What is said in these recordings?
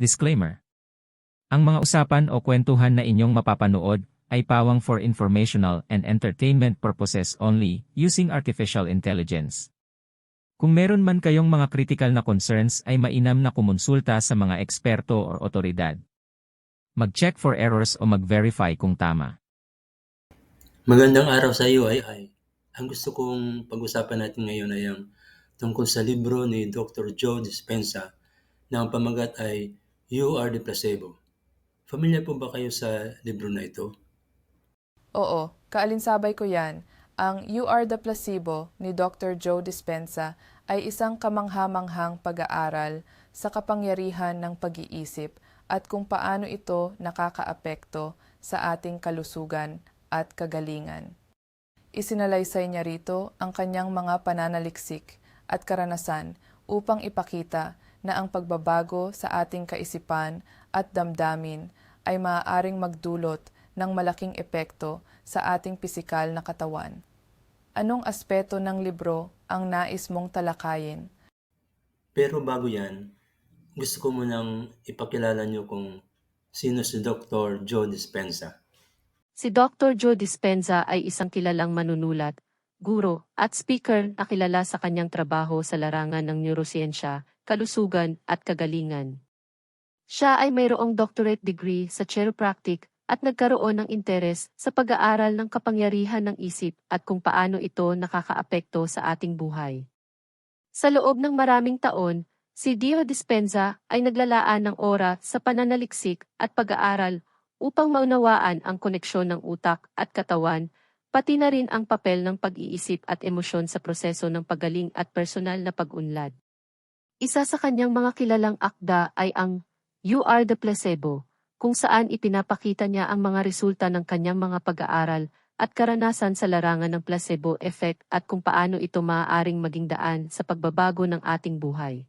Disclaimer. Ang mga usapan o kwentuhan na inyong mapapanood ay pawang for informational and entertainment purposes only using artificial intelligence. Kung meron man kayong mga critical na concerns ay mainam na kumonsulta sa mga eksperto o otoridad. Mag-check for errors o mag-verify kung tama. Magandang araw sa iyo ay ay. Ang gusto kong pag-usapan natin ngayon ay ang tungkol sa libro ni Dr. Joe Dispenza na ang pamagat ay You Are the Placebo. Familiar po ba kayo sa libro na ito? Oo, kaalinsabay ko yan. Ang You Are the Placebo ni Dr. Joe Dispenza ay isang kamangha-manghang pag-aaral sa kapangyarihan ng pag-iisip at kung paano ito nakakaapekto sa ating kalusugan at kagalingan. Isinalaysay niya rito ang kanyang mga pananaliksik at karanasan upang ipakita na ang pagbabago sa ating kaisipan at damdamin ay maaaring magdulot ng malaking epekto sa ating pisikal na katawan. Anong aspeto ng libro ang nais mong talakayin? Pero bago yan, gusto ko munang ipakilala niyo kung sino si Dr. Joe Dispenza. Si Dr. Joe Dispenza ay isang kilalang manunulat, guro, at speaker na kilala sa kanyang trabaho sa larangan ng neurosiyensya, kalusugan, at kagalingan. Siya ay mayroong doctorate degree sa chiropractic at nagkaroon ng interes sa pag-aaral ng kapangyarihan ng isip at kung paano ito nakakaapekto sa ating buhay. Sa loob ng maraming taon, si Dio Dispenza ay naglalaan ng oras sa pananaliksik at pag-aaral upang maunawaan ang koneksyon ng utak at katawan, pati na rin ang papel ng pag-iisip at emosyon sa proseso ng pagaling at personal na pag-unlad. Isa sa kanyang mga kilalang akda ay ang You Are the Placebo, kung saan ipinapakita niya ang mga resulta ng kanyang mga pag-aaral at karanasan sa larangan ng placebo effect at kung paano ito maaaring maging daan sa pagbabago ng ating buhay.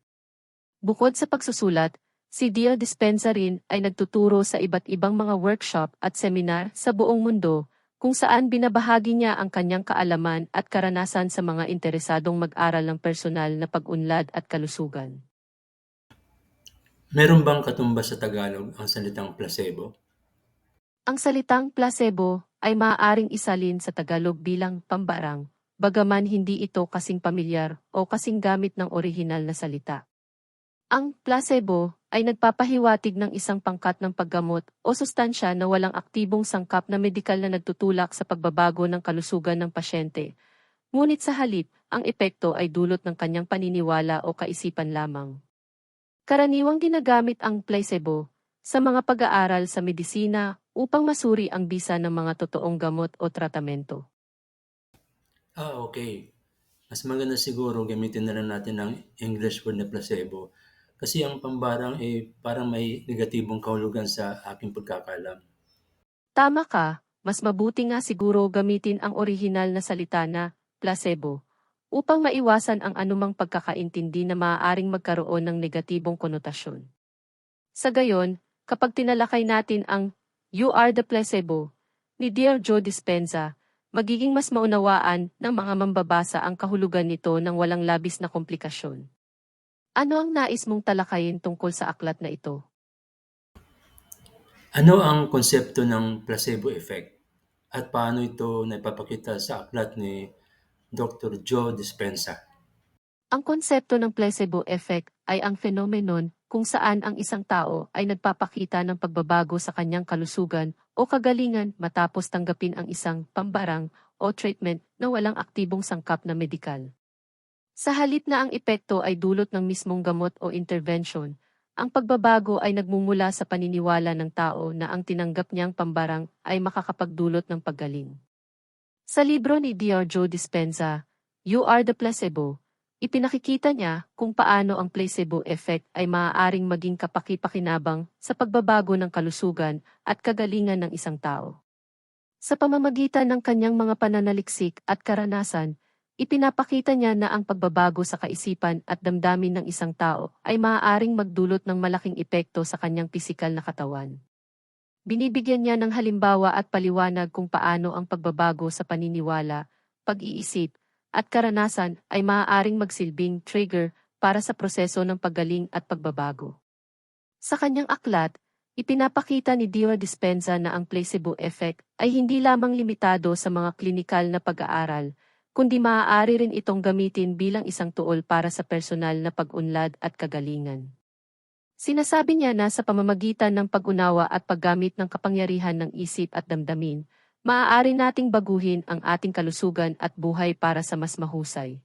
Bukod sa pagsusulat, Si Dio Dispenza rin ay nagtuturo sa iba't ibang mga workshop at seminar sa buong mundo kung saan binabahagi niya ang kanyang kaalaman at karanasan sa mga interesadong mag-aral ng personal na pag-unlad at kalusugan. Meron bang katumbas sa Tagalog ang salitang placebo? Ang salitang placebo ay maaaring isalin sa Tagalog bilang pambarang, bagaman hindi ito kasing pamilyar o kasing gamit ng orihinal na salita. Ang placebo ay nagpapahiwatig ng isang pangkat ng paggamot o sustansya na walang aktibong sangkap na medikal na nagtutulak sa pagbabago ng kalusugan ng pasyente. Ngunit sa halip, ang epekto ay dulot ng kanyang paniniwala o kaisipan lamang. Karaniwang ginagamit ang placebo sa mga pag-aaral sa medisina upang masuri ang bisa ng mga totoong gamot o tratamento. Ah, okay. Mas maganda siguro gamitin na lang natin ang English word na placebo kasi ang pambarang eh parang may negatibong kahulugan sa aking pagkakalam. Tama ka, mas mabuti nga siguro gamitin ang orihinal na salita na placebo upang maiwasan ang anumang pagkakaintindi na maaaring magkaroon ng negatibong konotasyon. Sa gayon, kapag tinalakay natin ang You are the placebo ni Dear Joe Dispenza, magiging mas maunawaan ng mga mambabasa ang kahulugan nito ng walang labis na komplikasyon. Ano ang nais mong talakayin tungkol sa aklat na ito? Ano ang konsepto ng placebo effect at paano ito naipapakita sa aklat ni Dr. Joe Dispenza? Ang konsepto ng placebo effect ay ang phenomenon kung saan ang isang tao ay nagpapakita ng pagbabago sa kanyang kalusugan o kagalingan matapos tanggapin ang isang pambarang o treatment na walang aktibong sangkap na medikal. Sa halip na ang epekto ay dulot ng mismong gamot o intervention, ang pagbabago ay nagmumula sa paniniwala ng tao na ang tinanggap niyang pambarang ay makakapagdulot ng paggaling. Sa libro ni Dr. Joe Dispenza, You Are the Placebo, ipinakikita niya kung paano ang placebo effect ay maaaring maging kapakipakinabang sa pagbabago ng kalusugan at kagalingan ng isang tao. Sa pamamagitan ng kanyang mga pananaliksik at karanasan, Ipinapakita niya na ang pagbabago sa kaisipan at damdamin ng isang tao ay maaaring magdulot ng malaking epekto sa kanyang pisikal na katawan. Binibigyan niya ng halimbawa at paliwanag kung paano ang pagbabago sa paniniwala, pag-iisip, at karanasan ay maaaring magsilbing trigger para sa proseso ng paggaling at pagbabago. Sa kanyang aklat, ipinapakita ni Dio Dispenza na ang placebo effect ay hindi lamang limitado sa mga klinikal na pag-aaral, kundi maaari rin itong gamitin bilang isang tuol para sa personal na pag-unlad at kagalingan. Sinasabi niya na sa pamamagitan ng pag-unawa at paggamit ng kapangyarihan ng isip at damdamin, maaari nating baguhin ang ating kalusugan at buhay para sa mas mahusay.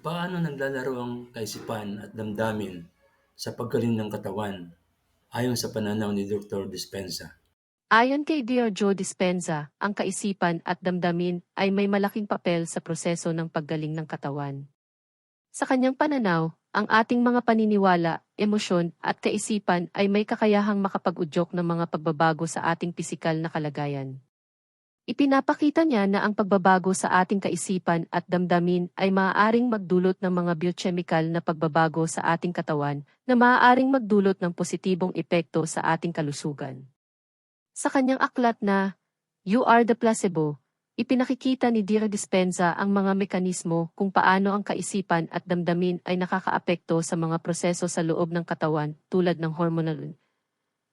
Paano naglalaro ang kaisipan at damdamin sa paggaling ng katawan ayon sa pananaw ni Dr. Dispenza? Ayon kay Dr. Joe Dispenza, ang kaisipan at damdamin ay may malaking papel sa proseso ng paggaling ng katawan. Sa kanyang pananaw, ang ating mga paniniwala, emosyon at kaisipan ay may kakayahang makapag-udyok ng mga pagbabago sa ating pisikal na kalagayan. Ipinapakita niya na ang pagbabago sa ating kaisipan at damdamin ay maaaring magdulot ng mga biochemical na pagbabago sa ating katawan na maaaring magdulot ng positibong epekto sa ating kalusugan. Sa kanyang aklat na You Are the Placebo, ipinakikita ni Dira Dispenza ang mga mekanismo kung paano ang kaisipan at damdamin ay nakakaapekto sa mga proseso sa loob ng katawan tulad ng hormonal,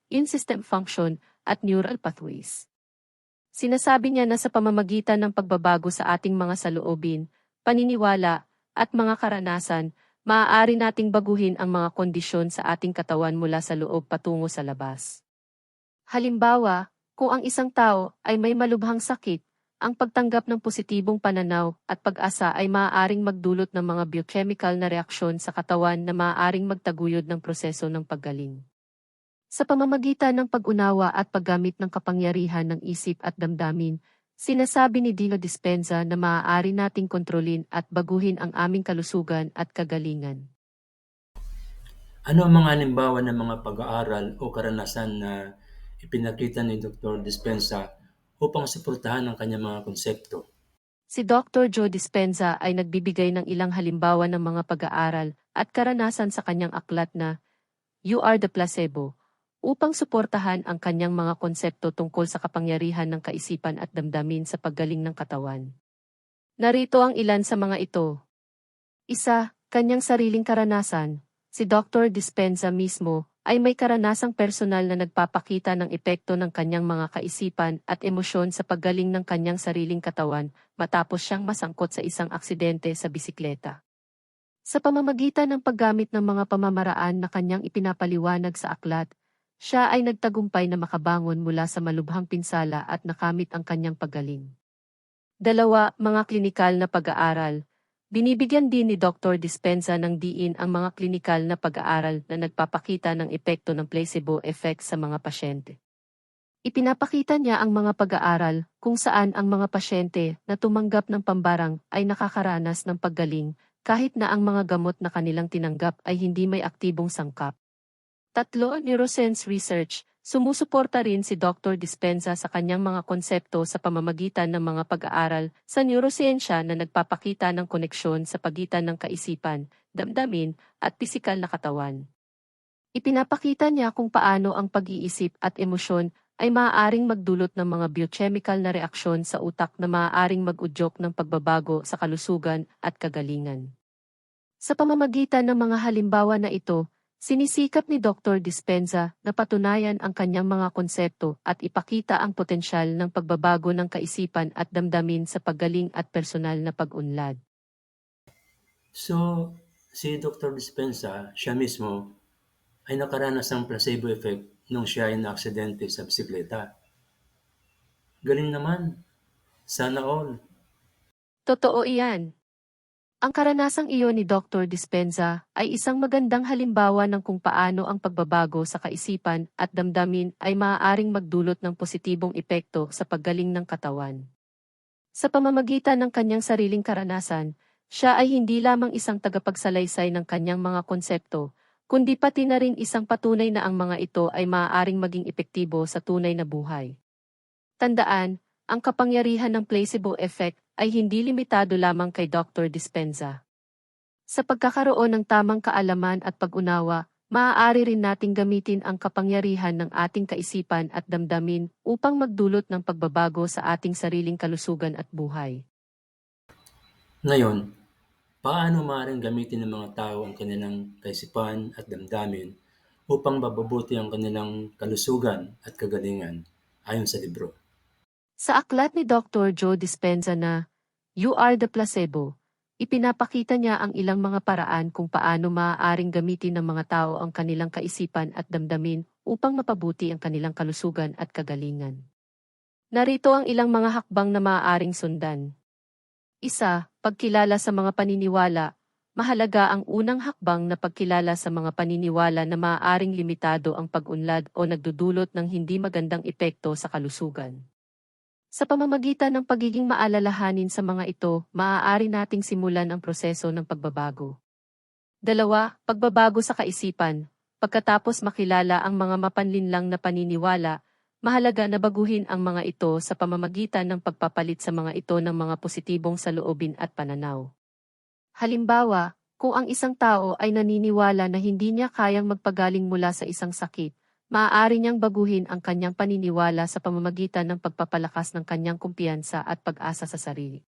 immune system function, at neural pathways. Sinasabi niya na sa pamamagitan ng pagbabago sa ating mga saloobin, paniniwala, at mga karanasan, maaari nating baguhin ang mga kondisyon sa ating katawan mula sa loob patungo sa labas. Halimbawa, kung ang isang tao ay may malubhang sakit, ang pagtanggap ng positibong pananaw at pag-asa ay maaaring magdulot ng mga biochemical na reaksyon sa katawan na maaaring magtaguyod ng proseso ng paggaling. Sa pamamagitan ng pag-unawa at paggamit ng kapangyarihan ng isip at damdamin, sinasabi ni Dino Dispenza na maaari nating kontrolin at baguhin ang aming kalusugan at kagalingan. Ano ang mga halimbawa ng mga pag-aaral o karanasan na ipinakita ni Dr. Dispenza upang suportahan ang kanyang mga konsepto? Si Dr. Joe Dispenza ay nagbibigay ng ilang halimbawa ng mga pag-aaral at karanasan sa kanyang aklat na You Are the Placebo upang suportahan ang kanyang mga konsepto tungkol sa kapangyarihan ng kaisipan at damdamin sa paggaling ng katawan. Narito ang ilan sa mga ito. Isa, kanyang sariling karanasan. Si Dr. Dispenza mismo ay may karanasang personal na nagpapakita ng epekto ng kanyang mga kaisipan at emosyon sa paggaling ng kanyang sariling katawan matapos siyang masangkot sa isang aksidente sa bisikleta. Sa pamamagitan ng paggamit ng mga pamamaraan na kanyang ipinapaliwanag sa aklat, siya ay nagtagumpay na makabangon mula sa malubhang pinsala at nakamit ang kanyang paggaling. Dalawa, mga klinikal na pag-aaral. Binibigyan din ni Dr. Dispenza ng diin ang mga klinikal na pag-aaral na nagpapakita ng epekto ng placebo effect sa mga pasyente. Ipinapakita niya ang mga pag-aaral kung saan ang mga pasyente na tumanggap ng pambarang ay nakakaranas ng paggaling kahit na ang mga gamot na kanilang tinanggap ay hindi may aktibong sangkap. Tatlo, Neurosense Research, sumusuporta rin si Dr. Dispenza sa kanyang mga konsepto sa pamamagitan ng mga pag-aaral sa neurosiyensya na nagpapakita ng koneksyon sa pagitan ng kaisipan, damdamin, at pisikal na katawan. Ipinapakita niya kung paano ang pag-iisip at emosyon ay maaaring magdulot ng mga biochemical na reaksyon sa utak na maaaring mag-udyok ng pagbabago sa kalusugan at kagalingan. Sa pamamagitan ng mga halimbawa na ito, Sinisikap ni Dr. Dispenza na patunayan ang kanyang mga konsepto at ipakita ang potensyal ng pagbabago ng kaisipan at damdamin sa paggaling at personal na pag-unlad. So, si Dr. Dispenza, siya mismo, ay nakaranas ng placebo effect nung siya ay naaksidente sa bisikleta. Galing naman. Sana all. Totoo iyan. Ang karanasang iyon ni Dr. Dispenza ay isang magandang halimbawa ng kung paano ang pagbabago sa kaisipan at damdamin ay maaaring magdulot ng positibong epekto sa paggaling ng katawan. Sa pamamagitan ng kanyang sariling karanasan, siya ay hindi lamang isang tagapagsalaysay ng kanyang mga konsepto, kundi pati na rin isang patunay na ang mga ito ay maaaring maging epektibo sa tunay na buhay. Tandaan, ang kapangyarihan ng placebo effect ay hindi limitado lamang kay Dr. Dispenza. Sa pagkakaroon ng tamang kaalaman at pag-unawa, maaari rin nating gamitin ang kapangyarihan ng ating kaisipan at damdamin upang magdulot ng pagbabago sa ating sariling kalusugan at buhay. Ngayon, paano maaaring gamitin ng mga tao ang kanilang kaisipan at damdamin upang mapabuti ang kanilang kalusugan at kagalingan ayon sa libro. Sa aklat ni Dr. Joe Dispenza na You Are the Placebo, ipinapakita niya ang ilang mga paraan kung paano maaaring gamitin ng mga tao ang kanilang kaisipan at damdamin upang mapabuti ang kanilang kalusugan at kagalingan. Narito ang ilang mga hakbang na maaaring sundan. Isa, pagkilala sa mga paniniwala. Mahalaga ang unang hakbang na pagkilala sa mga paniniwala na maaaring limitado ang pag-unlad o nagdudulot ng hindi magandang epekto sa kalusugan. Sa pamamagitan ng pagiging maalalahanin sa mga ito, maaari nating simulan ang proseso ng pagbabago. Dalawa, pagbabago sa kaisipan. Pagkatapos makilala ang mga mapanlinlang na paniniwala, mahalaga na baguhin ang mga ito sa pamamagitan ng pagpapalit sa mga ito ng mga positibong saloobin at pananaw. Halimbawa, kung ang isang tao ay naniniwala na hindi niya kayang magpagaling mula sa isang sakit, maaari niyang baguhin ang kanyang paniniwala sa pamamagitan ng pagpapalakas ng kanyang kumpiyansa at pag-asa sa sarili.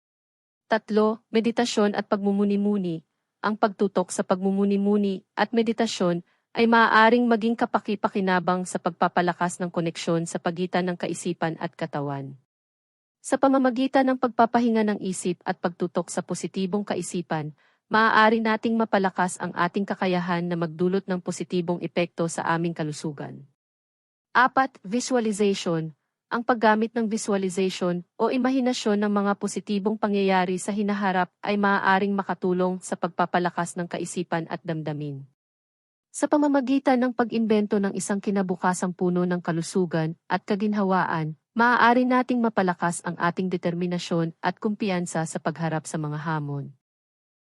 Tatlo, meditasyon at pagmumuni-muni. Ang pagtutok sa pagmumuni-muni at meditasyon ay maaaring maging kapaki-pakinabang sa pagpapalakas ng koneksyon sa pagitan ng kaisipan at katawan. Sa pamamagitan ng pagpapahinga ng isip at pagtutok sa positibong kaisipan, maaari nating mapalakas ang ating kakayahan na magdulot ng positibong epekto sa aming kalusugan. Apat, visualization. Ang paggamit ng visualization o imahinasyon ng mga positibong pangyayari sa hinaharap ay maaaring makatulong sa pagpapalakas ng kaisipan at damdamin. Sa pamamagitan ng pag-imbento ng isang kinabukasang puno ng kalusugan at kaginhawaan, maaari nating mapalakas ang ating determinasyon at kumpiyansa sa pagharap sa mga hamon.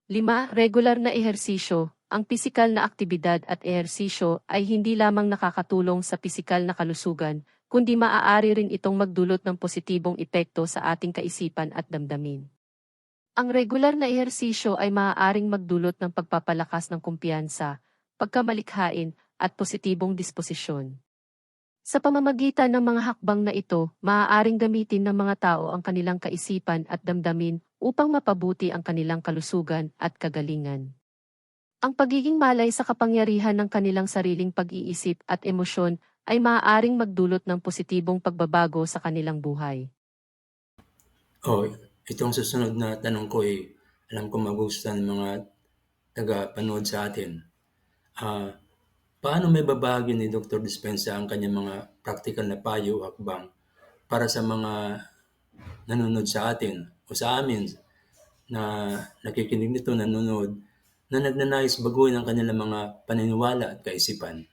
5. Regular na ehersisyo. Ang pisikal na aktibidad at ehersisyo ay hindi lamang nakakatulong sa pisikal na kalusugan, kundi maaari rin itong magdulot ng positibong epekto sa ating kaisipan at damdamin. Ang regular na ehersisyo ay maaaring magdulot ng pagpapalakas ng kumpiyansa, pagkamalikhain, at positibong disposisyon. Sa pamamagitan ng mga hakbang na ito, maaaring gamitin ng mga tao ang kanilang kaisipan at damdamin upang mapabuti ang kanilang kalusugan at kagalingan. Ang pagiging malay sa kapangyarihan ng kanilang sariling pag-iisip at emosyon ay maaaring magdulot ng positibong pagbabago sa kanilang buhay. Oh, itong susunod na tanong ko ay alam ko magustuhan ng mga taga-panood sa atin. Ah, paano may babahagi ni Dr. Dispenza ang kanyang mga practical na payo o hakbang para sa mga nanonood sa atin o sa amin na nakikinig nito, nanonood, na nagnanais baguhin ang kanilang mga paniniwala at kaisipan?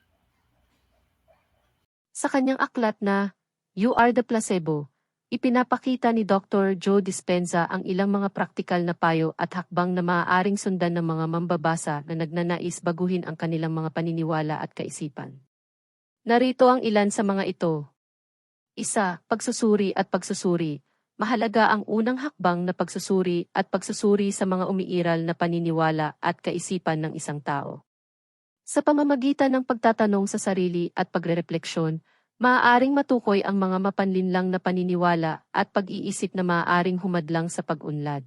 Sa kanyang aklat na You Are the Placebo, ipinapakita ni Dr. Joe Dispenza ang ilang mga praktikal na payo at hakbang na maaaring sundan ng mga mambabasa na nagnanais baguhin ang kanilang mga paniniwala at kaisipan. Narito ang ilan sa mga ito. Isa, pagsusuri at pagsusuri. Mahalaga ang unang hakbang na pagsusuri at pagsusuri sa mga umiiral na paniniwala at kaisipan ng isang tao. Sa pamamagitan ng pagtatanong sa sarili at pagre-refleksyon, maaaring matukoy ang mga mapanlinlang na paniniwala at pag-iisip na maaaring humadlang sa pag-unlad.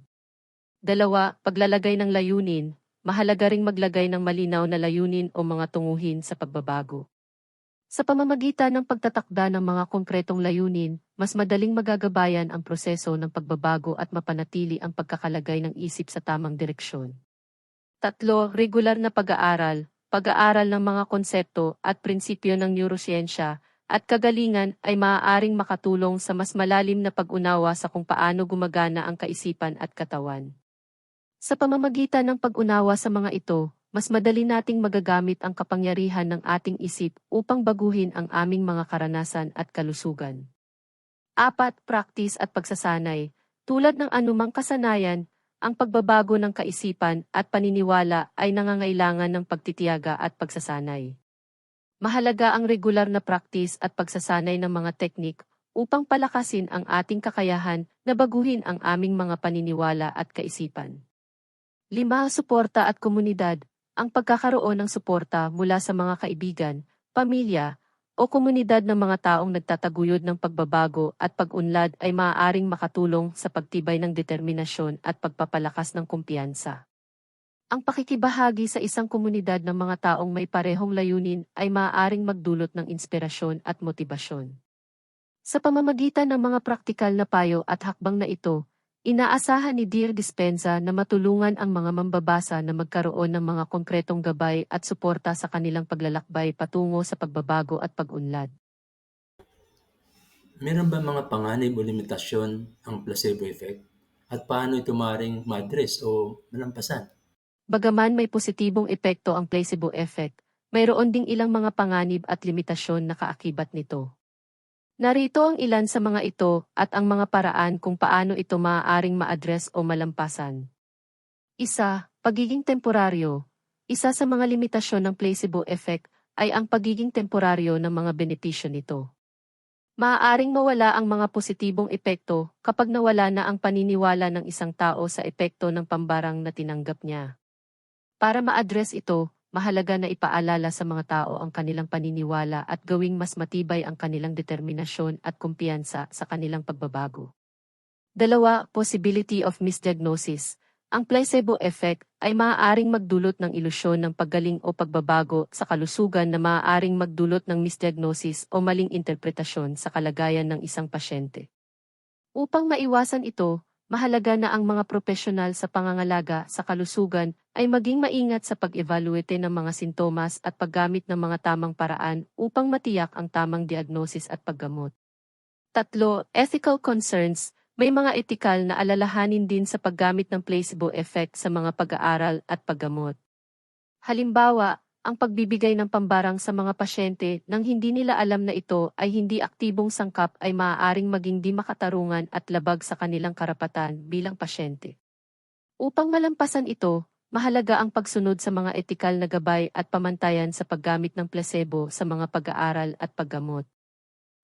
Dalawa, paglalagay ng layunin. Mahalaga ring maglagay ng malinaw na layunin o mga tunguhin sa pagbabago. Sa pamamagitan ng pagtatakda ng mga konkretong layunin, mas madaling magagabayan ang proseso ng pagbabago at mapanatili ang pagkakalagay ng isip sa tamang direksyon. Tatlo, regular na pag-aaral. Pag-aaral ng mga konsepto at prinsipyo ng neurosiyensya at kagalingan ay maaaring makatulong sa mas malalim na pag-unawa sa kung paano gumagana ang kaisipan at katawan. Sa pamamagitan ng pag-unawa sa mga ito, mas madali nating magagamit ang kapangyarihan ng ating isip upang baguhin ang aming mga karanasan at kalusugan. Apat, practice at pagsasanay. Tulad ng anumang kasanayan, ang pagbabago ng kaisipan at paniniwala ay nangangailangan ng pagtitiyaga at pagsasanay. Mahalaga ang regular na practice at pagsasanay ng mga teknik upang palakasin ang ating kakayahan na baguhin ang aming mga paniniwala at kaisipan. Lima, suporta at komunidad ang pagkakaroon ng suporta mula sa mga kaibigan, pamilya, o komunidad ng mga taong nagtataguyod ng pagbabago at pag-unlad ay maaaring makatulong sa pagtibay ng determinasyon at pagpapalakas ng kumpiyansa. Ang pakikibahagi sa isang komunidad ng mga taong may parehong layunin ay maaaring magdulot ng inspirasyon at motibasyon. Sa pamamagitan ng mga praktikal na payo at hakbang na ito, inaasahan ni Dear Dispenza na matulungan ang mga mambabasa na magkaroon ng mga konkretong gabay at suporta sa kanilang paglalakbay patungo sa pagbabago at pag-unlad. Meron ba mga panganib o limitasyon ang placebo effect? At paano ito maaaring ma-address o malampasan? Bagaman may positibong epekto ang placebo effect, mayroon ding ilang mga panganib at limitasyon na kaakibat nito. Narito ang ilan sa mga ito at ang mga paraan kung paano ito maaaring ma-address o malampasan. Isa, pagiging temporaryo. Isa sa mga limitasyon ng placebo effect ay ang pagiging temporaryo ng mga benepisyo nito. Maaaring mawala ang mga positibong epekto kapag nawala na ang paniniwala ng isang tao sa epekto ng pambarang na tinanggap niya. Para ma-address ito, mahalaga na ipaalala sa mga tao ang kanilang paniniwala at gawing mas matibay ang kanilang determinasyon at kumpiyansa sa kanilang pagbabago. Dalawa, possibility of misdiagnosis. Ang placebo effect ay maaaring magdulot ng ilusyon ng paggaling o pagbabago sa kalusugan na maaaring magdulot ng misdiagnosis o maling interpretasyon sa kalagayan ng isang pasyente. Upang maiwasan ito, mahalaga na ang mga profesional sa pangangalaga sa kalusugan ay maging maingat sa pag-evaluate ng mga sintomas at paggamit ng mga tamang paraan upang matiyak ang tamang diagnosis at paggamot. Tatlo, ethical concerns. May mga etikal na alalahanin din sa paggamit ng placebo effect sa mga pag-aaral at paggamot. Halimbawa, ang pagbibigay ng pambarang sa mga pasyente nang hindi nila alam na ito ay hindi aktibong sangkap ay maaaring maging di makatarungan at labag sa kanilang karapatan bilang pasyente. Upang malampasan ito, mahalaga ang pagsunod sa mga etikal na gabay at pamantayan sa paggamit ng placebo sa mga pag-aaral at paggamot.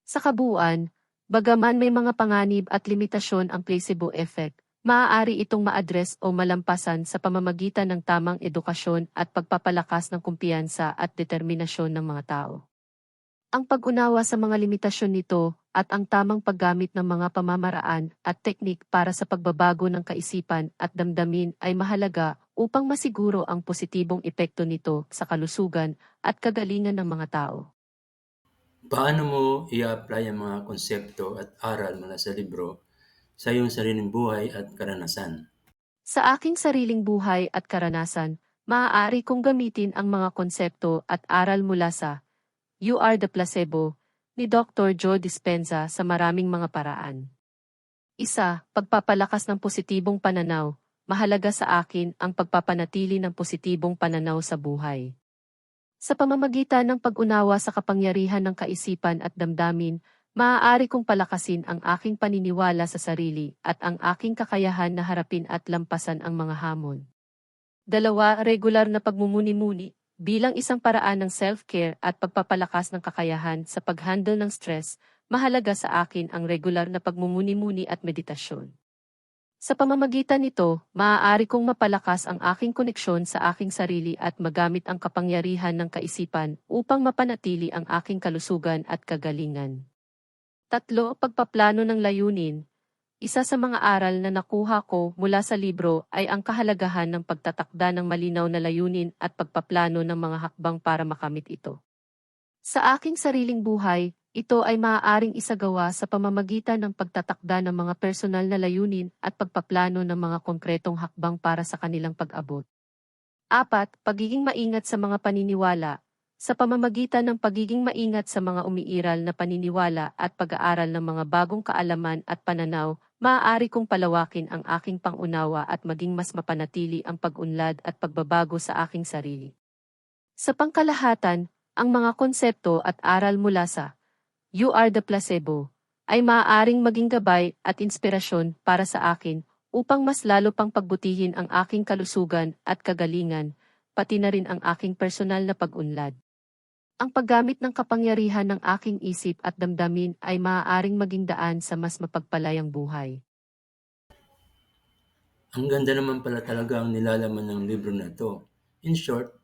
Sa kabuuan, bagaman may mga panganib at limitasyon ang placebo effect, maaari itong ma-address o malampasan sa pamamagitan ng tamang edukasyon at pagpapalakas ng kumpiyansa at determinasyon ng mga tao. Ang pag-unawa sa mga limitasyon nito at ang tamang paggamit ng mga pamamaraan at teknik para sa pagbabago ng kaisipan at damdamin ay mahalaga upang masiguro ang positibong epekto nito sa kalusugan at kagalingan ng mga tao. Paano mo i-apply ang mga konsepto at aral mula sa libro sa iyong sariling buhay at karanasan? Sa aking sariling buhay at karanasan, maaari kong gamitin ang mga konsepto at aral mula sa You Are the Placebo ni Dr. Joe Dispenza sa maraming mga paraan. Isa, pagpapalakas ng positibong pananaw. Mahalaga sa akin ang pagpapanatili ng positibong pananaw sa buhay. Sa pamamagitan ng pag-unawa sa kapangyarihan ng kaisipan at damdamin, maaari kong palakasin ang aking paniniwala sa sarili at ang aking kakayahan na harapin at lampasan ang mga hamon. Dalawa, regular na pagmumuni-muni bilang isang paraan ng self-care at pagpapalakas ng kakayahan sa pag-handle ng stress, mahalaga sa akin ang regular na pagmumuni-muni at meditasyon. Sa pamamagitan nito, maaari kong mapalakas ang aking koneksyon sa aking sarili at magamit ang kapangyarihan ng kaisipan upang mapanatili ang aking kalusugan at kagalingan. Tatlo, pagpaplano ng layunin. Isa sa mga aral na nakuha ko mula sa libro ay ang kahalagahan ng pagtatakda ng malinaw na layunin at pagpaplano ng mga hakbang para makamit ito. Sa aking sariling buhay, ito ay maaaring isagawa sa pamamagitan ng pagtatakda ng mga personal na layunin at pagpaplano ng mga konkretong hakbang para sa kanilang pag-abot. Apat, pagiging maingat sa mga paniniwala. Sa pamamagitan ng pagiging maingat sa mga umiiral na paniniwala at pag-aaral ng mga bagong kaalaman at pananaw, maaari kong palawakin ang aking pangunawa at maging mas mapanatili ang pag-unlad at pagbabago sa aking sarili. Sa pangkalahatan, ang mga konsepto at aral mula sa You Are the Placebo ay maaaring maging gabay at inspirasyon para sa akin upang mas lalo pang pagbutihin ang aking kalusugan at kagalingan, pati na rin ang aking personal na pag-unlad. Ang paggamit ng kapangyarihan ng aking isip at damdamin ay maaaring maging daan sa mas mapagpalayang buhay. Ang ganda naman pala talaga ang nilalaman ng libro na to. In short,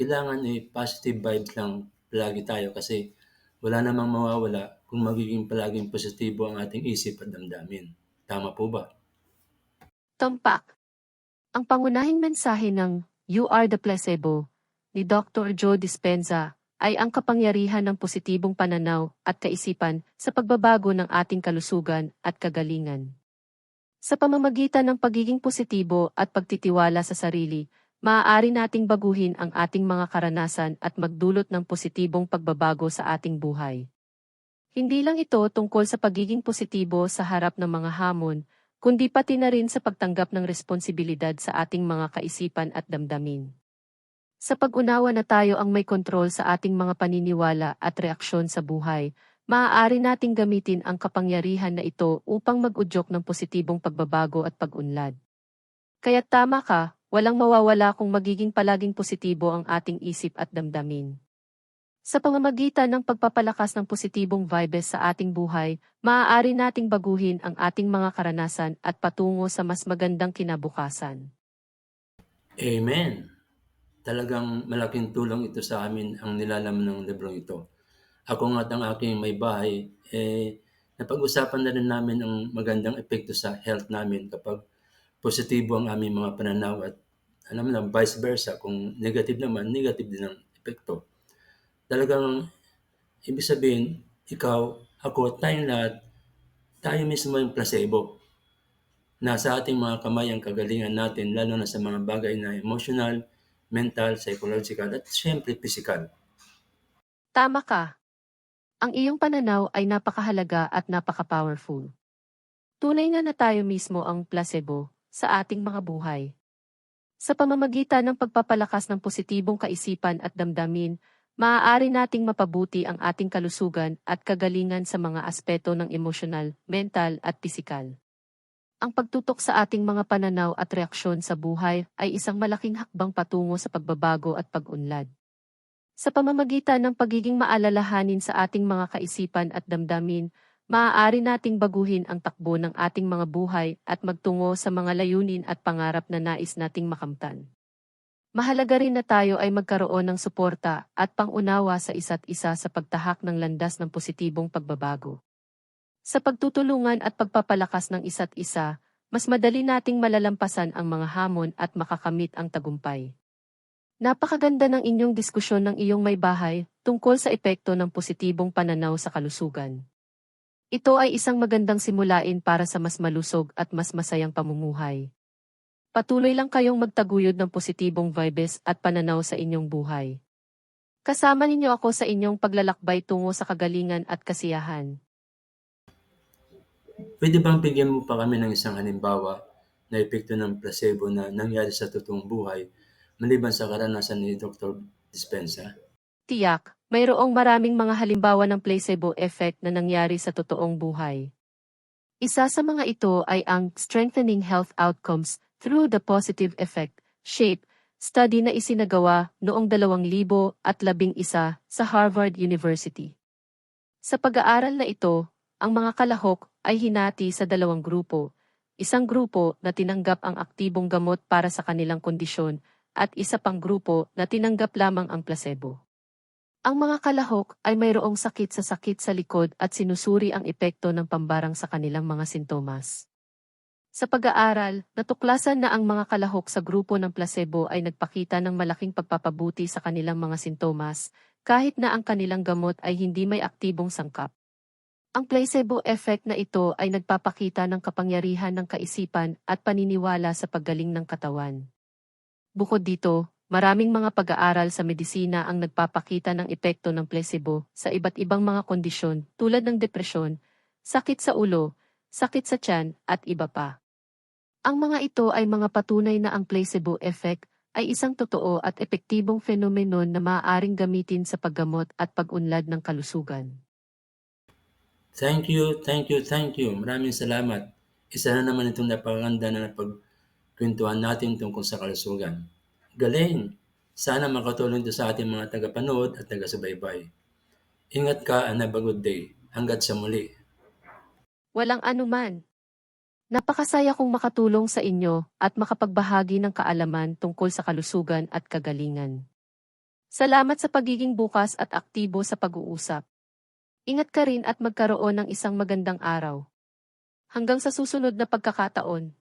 kailangan ay positive vibes lang palagi tayo kasi wala namang mawawala kung magiging palaging positibo ang ating isip at damdamin. Tama po ba? Tumpak. Ang pangunahing mensahe ng You Are the Placebo, ni Dr. Joe Dispenza, ay ang kapangyarihan ng positibong pananaw at kaisipan sa pagbabago ng ating kalusugan at kagalingan. Sa pamamagitan ng pagiging positibo at pagtitiwala sa sarili, maaari nating baguhin ang ating mga karanasan at magdulot ng positibong pagbabago sa ating buhay. Hindi lang ito tungkol sa pagiging positibo sa harap ng mga hamon, kundi pati na rin sa pagtanggap ng responsibilidad sa ating mga kaisipan at damdamin. Sa pag-unawa na tayo ang may kontrol sa ating mga paniniwala at reaksyon sa buhay, maaari nating gamitin ang kapangyarihan na ito upang mag-udyok ng positibong pagbabago at pag-unlad. Kaya tama ka, walang mawawala kung magiging palaging positibo ang ating isip at damdamin. Sa pamamagitan ng pagpapalakas ng positibong vibes sa ating buhay, maaari nating baguhin ang ating mga karanasan at patungo sa mas magandang kinabukasan. Amen. Talagang malaking tulong ito sa amin ang nilalaman ng librong ito. Ako nga at ang aking may bahay, eh, napag-usapan na rin namin ang magandang epekto sa health namin kapag positibo ang aming mga pananaw at alam na, vice versa. Kung negative naman, negative din ang epekto. Talagang, ibig sabihin, ikaw, ako, tayong lahat, tayo mismo yung placebo. Nasa ating mga kamay ang kagalingan natin, lalo na sa mga bagay na emotional, mental, psychological, at syempre physical. Tama ka. Ang iyong pananaw ay napakahalaga at napaka-powerful. Tunay nga na tayo mismo ang placebo sa ating mga buhay. Sa pamamagitan ng pagpapalakas ng positibong kaisipan at damdamin, maaari nating mapabuti ang ating kalusugan at kagalingan sa mga aspeto ng emosyonal, mental at pisikal. Ang pagtutok sa ating mga pananaw at reaksyon sa buhay ay isang malaking hakbang patungo sa pagbabago at pag-unlad. Sa pamamagitan ng pagiging maalalahanin sa ating mga kaisipan at damdamin, maaari nating baguhin ang takbo ng ating mga buhay at magtungo sa mga layunin at pangarap na nais nating makamtan. Mahalaga rin na tayo ay magkaroon ng suporta at pangunawa sa isa't isa sa pagtahak ng landas ng positibong pagbabago. Sa pagtutulungan at pagpapalakas ng isa't isa, mas madali nating malalampasan ang mga hamon at makakamit ang tagumpay. Napakaganda ng inyong diskusyon ng iyong may bahay tungkol sa epekto ng positibong pananaw sa kalusugan. Ito ay isang magandang simulain para sa mas malusog at mas masayang pamumuhay. Patuloy lang kayong magtaguyod ng positibong vibes at pananaw sa inyong buhay. Kasama ninyo ako sa inyong paglalakbay tungo sa kagalingan at kasiyahan. Pwede bang bigyan mo pa kami ng isang halimbawa na epekto ng placebo na nangyari sa totoong buhay maliban sa karanasan ni Dr. Dispenza? Tiyak, mayroong maraming mga halimbawa ng placebo effect na nangyari sa totoong buhay. Isa sa mga ito ay ang Strengthening Health Outcomes Through the Positive Effect, SHAPE, study na isinagawa noong 2011 sa Harvard University. Sa pag-aaral na ito, ang mga kalahok ay hinati sa dalawang grupo, isang grupo na tinanggap ang aktibong gamot para sa kanilang kondisyon at isa pang grupo na tinanggap lamang ang placebo. Ang mga kalahok ay mayroong sakit sa sakit sa likod at sinusuri ang epekto ng pambarang sa kanilang mga sintomas. Sa pag-aaral, natuklasan na ang mga kalahok sa grupo ng placebo ay nagpakita ng malaking pagpapabuti sa kanilang mga sintomas, kahit na ang kanilang gamot ay hindi may aktibong sangkap. Ang placebo effect na ito ay nagpapakita ng kapangyarihan ng kaisipan at paniniwala sa paggaling ng katawan. Bukod dito, maraming mga pag-aaral sa medisina ang nagpapakita ng epekto ng placebo sa iba't ibang mga kondisyon tulad ng depresyon, sakit sa ulo, sakit sa tiyan, at iba pa. Ang mga ito ay mga patunay na ang placebo effect ay isang totoo at epektibong fenomenon na maaaring gamitin sa paggamot at pag-unlad ng kalusugan. Thank you, thank you, thank you. Maraming salamat. Isa na naman itong napakaganda na napagkwentuhan natin tungkol sa kalusugan. Galing! Sana makatulong ito sa ating mga tagapanood at taga-subaybay. Ingat ka and have day. Hanggat sa muli. Walang anuman. Napakasaya kong makatulong sa inyo at makapagbahagi ng kaalaman tungkol sa kalusugan at kagalingan. Salamat sa pagiging bukas at aktibo sa pag-uusap. Ingat ka rin at magkaroon ng isang magandang araw. Hanggang sa susunod na pagkakataon.